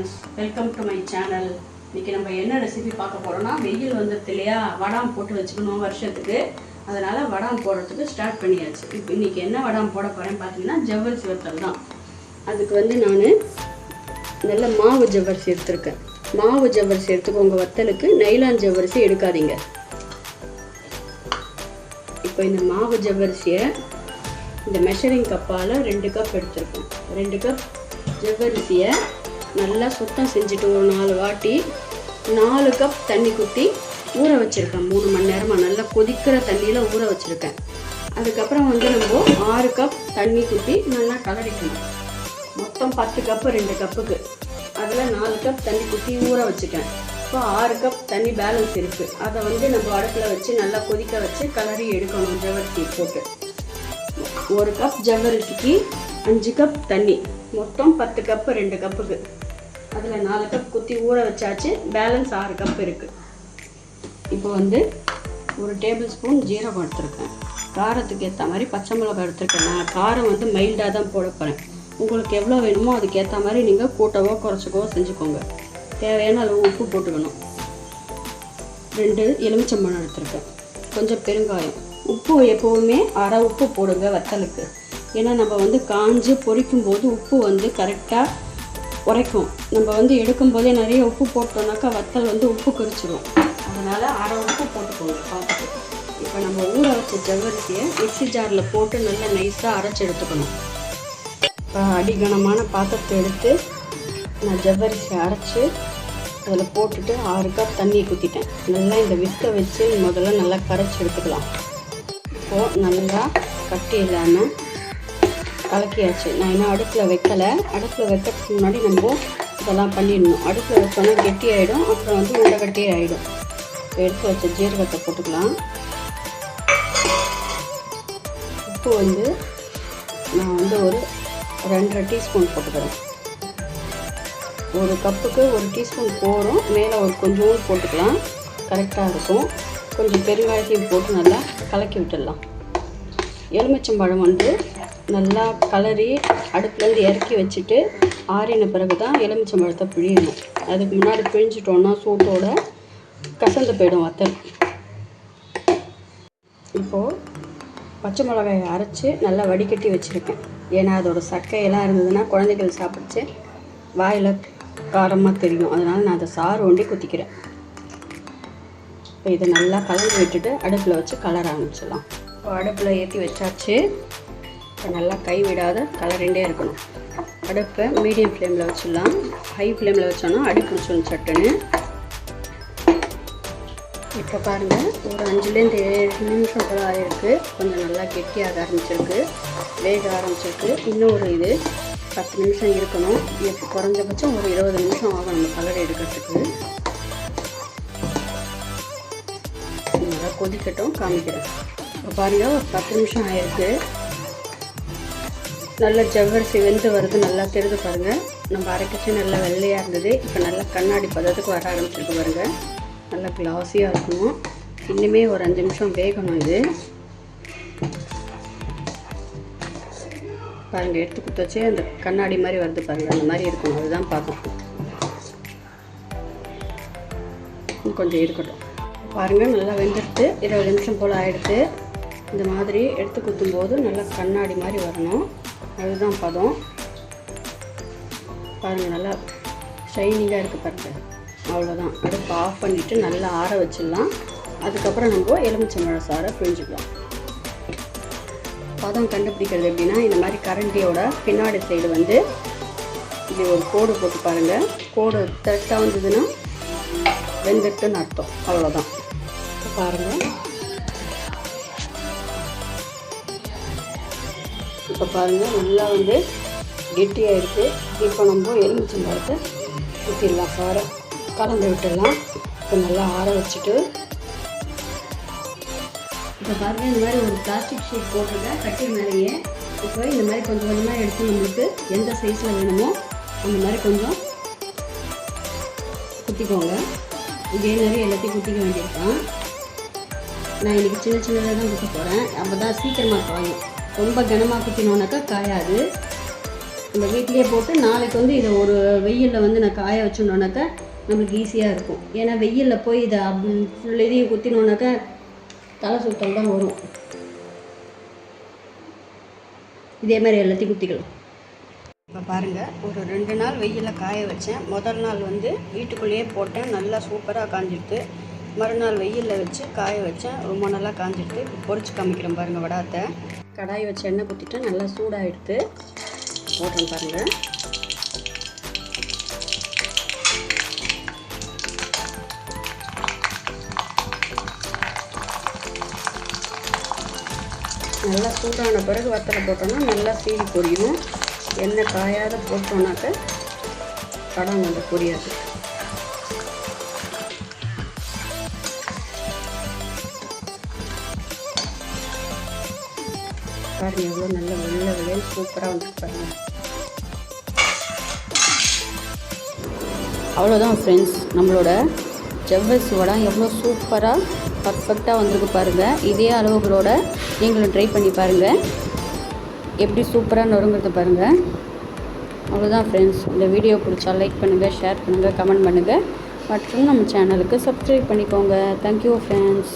Friends welcome to my channel இன்றைக்கி நம்ம என்ன ரெசிபி பார்க்க போகிறோன்னா வெயில் வந்துடுது இல்லையா? வடாம் போட்டு வச்சுக்கணும் வருஷத்துக்கு. அதனால் வடாம் போடுறதுக்கு ஸ்டார்ட் பண்ணியாச்சு. இப்போ இன்றைக்கி என்ன வடாம் போட போகிறேன்னு பார்த்தீங்கன்னா ஜவ்வரிசி வத்தல் தான். அதுக்கு வந்து நான் நல்ல மாவு ஜவ்வரிசி எடுத்திருக்கேன் மாவு ஜவ்வரிசி எடுத்துக்கோங்க வத்தலுக்கு நைலான் ஜவ்வரிசி எடுக்காதீங்க. இப்போ இந்த மாவு ஜவ்வரிசியை இந்த மெஷரிங் கப்பால் ரெண்டு கப் எடுத்திருக்கேன் ரெண்டு கப் ஜவ்வரிசியை நல்லா சுத்தம் செஞ்சுட்டு ஒரு நாலு வாட்டி. நாலு கப் தண்ணி குத்தி ஊற வச்சுருக்கேன். மூணு மணி நேரமாக நல்லா கொதிக்கிற தண்ணியில் ஊற வச்சுருக்கேன். அதுக்கப்புறம் வந்து நம்ம ஆறு கப் தண்ணி குத்தி நல்லா கலரிக்கணும். மொத்தம் பத்து கப்பு ரெண்டு கப்புக்கு அதில் நாலு கப் தண்ணி குத்தி ஊற வச்சுட்டேன். இப்போ ஆறு கப் தண்ணி பேலன்ஸ் இருக்குது அதை வந்து நம்ம அடுப்பில் வச்சு நல்லா கொதிக்க வச்சு கலரி எடுக்கணும் ஜவரிசி போட்டு. ஒரு கப் ஜவரிசிக்கு அஞ்சு கப் தண்ணி. மொத்தம் பத்து கப்பு ரெண்டு கப்புக்கு அதில் நாலு கப் குத்தி ஊற வச்சாச்சு. பேலன்ஸ் ஆறு கப் இருக்குது இப்போ வந்து ஒரு டேபிள் ஸ்பூன் ஜீரகம் எடுத்துருக்கேன். காரத்துக்கு ஏற்ற மாதிரி பச்சை மிளகாய் எடுத்துருக்கேன். நான் காரம் வந்து மைல்டாக தான் போட போகிறேன் உங்களுக்கு எவ்வளோ வேணுமோ அதுக்கேற்ற மாதிரி நீங்கள் கூட்டவோ குறைச்சிக்கவோ செஞ்சுக்கோங்க. தேவையான அளவு உப்பு போட்டுக்கணும். ரெண்டு எலுமிச்சம்பழம் எடுத்துருக்கேன். கொஞ்சம் பெருங்காயம். உப்பு எப்போவுமே அரை உப்பு போடுங்க வத்தலுக்கு. ஏன்னா நம்ம வந்து காஞ்சு பொரிக்கும் போது உப்பு வந்து கரெக்டாக உரைக்கும். நம்ம வந்து எடுக்கும் போதே நிறைய உப்பு போட்டோம்னாக்கா வத்தல் வந்து உப்பு கரிச்சிடும் அதனால் அரை உப்பு போட்டுக்கோங்க பார்த்துட்டு இப்போ நம்ம ஊற வச்ச ஜவ்வரிசியை மிக்சி ஜாரில் போட்டு நல்லா நைஸாக அரைச்சி எடுத்துக்கணும். இப்போ அடிகனமான பாத்திரத்தை எடுத்து நான் ஜவ்வரிசி அரைச்சி அதில் போட்டுட்டு ஆறு கப் தண்ணியை குத்திட்டேன். நல்லா இந்த விஸ்கை வச்சு முதல்ல நல்லா கரைச்சி எடுத்துக்கலாம். இப்போது நல்லா கட்டி இல்லாமல் கலக்கியாச்சு. நான் இன்னும் அடுப்பில் வைக்கலை. அடுப்பில் வைக்கிறதுக்கு முன்னாடி நம்ம இதெல்லாம் பண்ணிடணும். அடுப்பில் வச்சோன்னா கெட்டி ஆகிடும் அப்புறம் வந்து உண்டை கட்டி ஆகிடும் இப்போ எடுத்து வச்ச ஜீரகத்தை போட்டுக்கலாம். உப்பு வந்து நான் வந்து ஒரு ரெண்டரை டீஸ்பூன் போட்டுக்கிறேன். ஒரு கப்புக்கு ஒரு டீஸ்பூன் போகிறோம் மேலே ஒரு கொஞ்சோண்டு போட்டுக்கலாம். கரெக்டாக இருக்கும். கொஞ்சம் பெருங்காயத்தையும் போட்டு நல்லா கலக்கி விட்டுடலாம். எலுமிச்சம்பழம் வந்து நல்லா கலரி அடுப்புலேருந்து இறக்கி வச்சுட்டு ஆறின பிறகு தான் எலுமிச்சம்பழத்தை பிழியணும். அதுக்கு முன்னாடி பிழிஞ்சிட்டோன்னா சூட்டோட கசந்து போயிடும் வத்தல். இப்போது பச்சை மிளகாயை அரைச்சி நல்லா வடிகட்டி வச்சுருக்கேன். ஏன்னா அதோடய சக்கையெல்லாம் இருந்ததுன்னா குழந்தைகள் சாப்பிடுச்சு. வாயில் காரமாக தெரியும். அதனால் நான் அதை சாறு ஒண்டி குத்திக்கிறேன். இப்போ இதை நல்லா கலந்து விட்டுட்டு அடுப்பில் வச்சு கலர ஆரம்பிச்சிடலாம். அடுப்பில் ஏற்றி வச்சாச்சு. இப்போ நல்லா கை விடாத கலரிண்டே இருக்கணும். அடுப்பை மீடியம் ஃப்ளேமில் வச்சிடலாம். ஹை ஃப்ளேமில் வச்சோன்னா அடி பிடிச்சோம் சட்டுன்னு. இப்போ பாருங்கள் ஒரு அஞ்சுலேருந்து ஏழு நிமிஷம் கூட ஆகிருக்கு கொஞ்சம் நல்லா கெட்டியாக ஆரம்பிச்சிருக்கு. வேக ஆரம்பிச்சிருக்கு. இன்னும் ஒரு இது பத்து நிமிஷம் இருக்கணும். இப்போ குறைஞ்சபட்சம் ஒரு இருபது நிமிஷம் ஆகும் நம்ம கலர் எடுக்கிறதுக்கு. நல்லா கொதிக்கட்டும் காமிக்கிறேன். பாருங்கள் ஒரு பத்து நிமிஷம் ஆயிருக்கு. நல்ல ஜவ்வரிசி வெந்து வருது நல்லா தெரிஞ்சு பாருங்கள் நம்ம அரைக்கச்சு நல்லா வெள்ளையாக இருந்தது. இப்போ நல்லா கண்ணாடி பதத்துக்கு வர ஆரம்பிச்சிருக்கு பாருங்கள் நல்லா கிளாஸியாக இருக்கணும் இன்னுமே ஒரு அஞ்சு நிமிஷம் வேகணும் இது. பாருங்கள் எடுத்து கொடுத்தாச்சே அந்த கண்ணாடி மாதிரி வருது பாருங்கள் அந்த மாதிரி இருக்கணும் அதுதான் பார்க்கணும். கொஞ்சம் இருக்கட்டும். பாருங்கள் நல்லா வெந்துடுத்து இருபது நிமிஷம் போல் ஆகிடுது இந்த மாதிரி எடுத்து குத்தும்போது நல்லா கண்ணாடி மாதிரி வரணும். அதுதான் பதம். பாருங்கள் நல்லா ஷைனிங்காக இருக்குது பாருங்கள் அவ்வளோதான் அடுப்பு ஆஃப் பண்ணிவிட்டு நல்லா ஆற வச்சிடலாம். அதுக்கப்புறம் நம்ம எலுமிச்சம்பழ சாரை பிழிஞ்சிக்கலாம். பதம் கண்டுபிடிக்கிறது எப்படின்னா இந்த மாதிரி கரண்டியோட பின்னாடி சைடு வந்து இப்படி ஒரு கோடு போட்டு பாருங்கள் கோடு கரெக்டாக வந்ததுன்னா வெந்துட்டுன்னு அர்த்தம். அவ்வளோதான் பாருங்கள் இப்போ பாருங்கள் நல்லா வந்து கெட்டியாக இருக்குது இப்போ நம்ம எலுமிச்சம்பழத்தை ஊற்றிடலாம் சாரை கலந்து விட்டுடலாம். இப்போ நல்லா ஆற வச்சுட்டு. இப்போ பாருங்கள் இந்த மாதிரி ஒரு பிளாஸ்டிக் ஷீட் போட்டிருக்கேன். கட்டி மேலேயே. இப்போ இந்த மாதிரி கொஞ்சம் கொஞ்சமாக எடுத்து நம்மளுக்கு எந்த சைஸில் வேணுமோ அந்த மாதிரி கொஞ்சம் குத்திக்கோங்க. இதே மாதிரி எல்லாத்தையும் குத்திக்க வேண்டியிருக்கான் நான் இன்றைக்கி சின்ன சின்னதாக தான் குத்த போகிறேன் அப்போ தான் சீக்கிரமாக காயும். ரொம்ப கனமாக குத்தினோன்னாக்கா காயாது. நம்ம வீட்டிலே போட்டு நாளைக்கு வந்து இதை ஒரு வெயிலில் வந்து நான் காய வச்சுனோன்னாக்கா நம்மளுக்கு ஈஸியாக இருக்கும். ஏன்னா வெயிலில் போய் இதை ஃபுல் இதையும் குத்தினோன்னாக்கா தலை சுத்தம் தான் வரும். இதே மாதிரி எல்லாத்தையும் குத்திக்கலாம். இப்போ பாருங்கள் ஒரு ரெண்டு நாள் வெயிலில் காய வச்சேன். முதல் நாள் வந்து வீட்டுக்குள்ளேயே போட்டேன். நல்லா சூப்பராக காஞ்சிடுது மறுநாள் வெயிலில் வச்சு காய வச்சேன். ரொம்ப நல்லா காஞ்சிடுது பொறிச்சு காமிக்கிறேன் பாருங்கள் வடாத்தை. கடாய் வச்சு எண்ணெய் ஊற்றிட்டு நல்லா சூடாகிடுது போடுறேன் பாருங்கள் நல்லா சூடான பிறகு வத்தலை போட்டோம்னா நல்லா சீவி பொரியும். எண்ணெய் காயாத போட்டோம்னாக்க படம் வந்து பொரியாது. பாருங்க எவ்வளோ நல்ல வெள்ளை வெள்ளையில் சூப்பராக வந்து பாருங்க. அவ்வளோதான் ஃப்ரெண்ட்ஸ் நம்மளோட ஜவ்வரிசி வடை எவ்வளோ சூப்பராக பர்ஃபெக்டாக வந்திருக்கு பாருங்கள் இதே அளவுகளோட நீங்களும் ட்ரை பண்ணி பாருங்கள் எப்படி சூப்பராக நொறுங்கிறது பாருங்கள் அவ்வளோதான் ஃப்ரெண்ட்ஸ் இந்த வீடியோ பிடிச்சா லைக் பண்ணுங்கள் ஷேர் பண்ணுங்கள் கமெண்ட் பண்ணுங்கள் மற்றும் நம்ம சேனலுக்கு சப்ஸ்கிரைப் பண்ணிக்கோங்க. Thank you friends